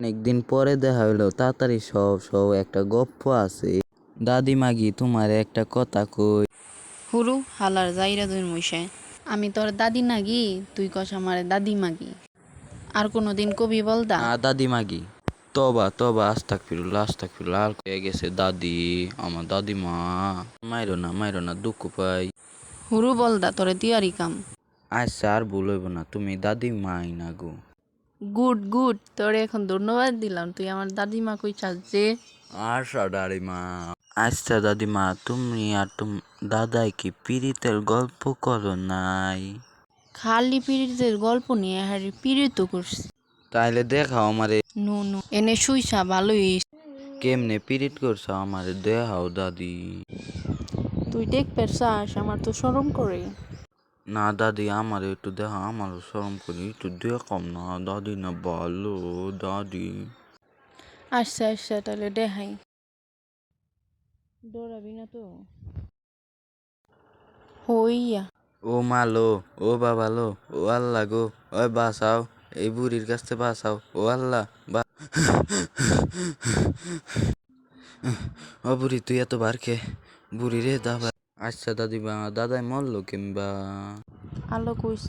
অনেকদিন পরে দেখা হইল তাড়াতাড়ি সব সব একটা গপ্প আছে। দাদি মাগি তোমার একটা কথা কই? হুরু হালার যাইরা দুই মইশায় আমি তোর দাদি নাগি তুই কস আমার দাদি মাগি। আর কোনো দিন কবি বলদা? আ দাদি মাগি। তবা তবা আস্তাক ফিরুল্লা আস্তাক ফিরুল্লা আর হয়ে গেছে দাদি আমার দাদিমা মাইরো না মাইরো না দুঃখ পাই। হুরু বলদা তোরে দিয়ারি কাম। আচ্ছা আর ভুল হইব না তুমি দাদি মাই না গো। Good good. তোরে এখন ধন্যবাদ দিলাম। তুই আমার দাদিমা কই চাস যে। আচ্ছা দাদিমা। আচ্ছা দাদিমা তুমি আর তুম দাদাই কি পিরিতের গল্প করো নাই? খালি পিড়িতের গল্প নিয়ে হারি পিড়িত করছি। তাইলে দেখাও আমারে। No no. এনে শুইছা ভালোই কেমনে পিরিত করছ আমারে? দেখাও দাদি। তুই দেখ পেরসাস আমার তো শরম করে। না দাদি আমার একটু দেখা আমারও শরম করি একটু দেখাম না। দাদি না ভালো দাদি। আচ্ছা আচ্ছা তাহলে দেখাই। ডরাবি না তো? হইয়া। ও মালো ও বাবা লো ও আল্লাহ গো ওই বাসাও এই বুড়ির কাছ থেকে বাসাও ও আল্লাহ বা ও বুড়ি তুই এত বার খে বুড়ি রে দাবা আচ্ছা দাদিমা দাদাই মরলো কিংবা? আলো কইস